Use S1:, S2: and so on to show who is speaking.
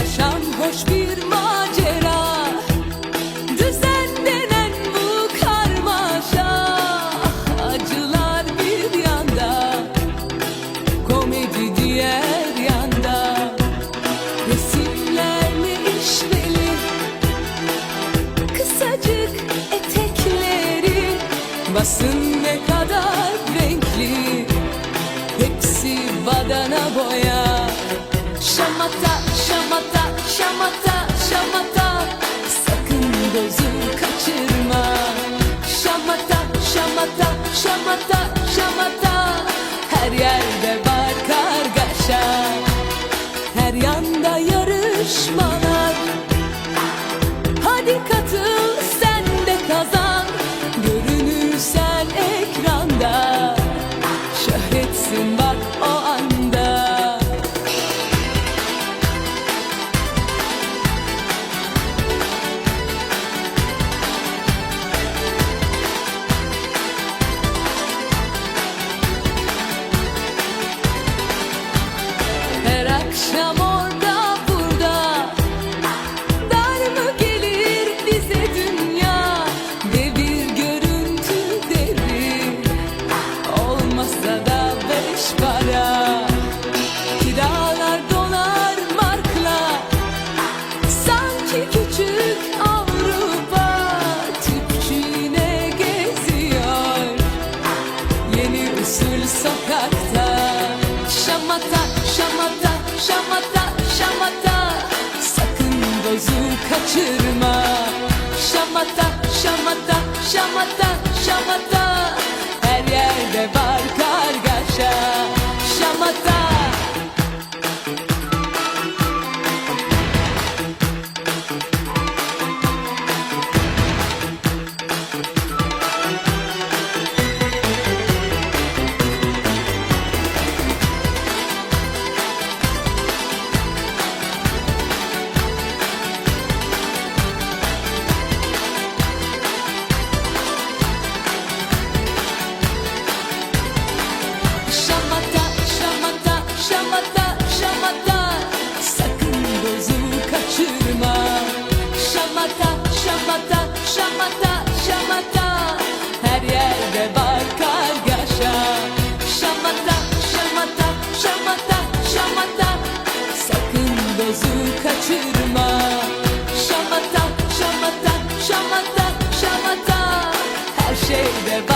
S1: sarhoş bir macera. Düzen denen bu karmaşa Acılar bir yanda Komedi diğer yanda. Resimlerle işveli Kısacık etekleri Basın Şamata, şamata, şamata, Sakın gözü kaçırma. Şamata, şamata, şamata, şamata. Her yerde var kargaşa. Her yanda yarışmalar. Hadi katıl sokakta Şamata, şamata, şamata, şamata. Sakın dozu kaçırma. Şamata, şamata, şamata, şamata şamata, şamata, şamata. Her yerde var kargaşa Şamata, şamata, şamata, şamata. Sakın dozu kaçırma. Şamata, şamata, şamata, şamata. Her şeyde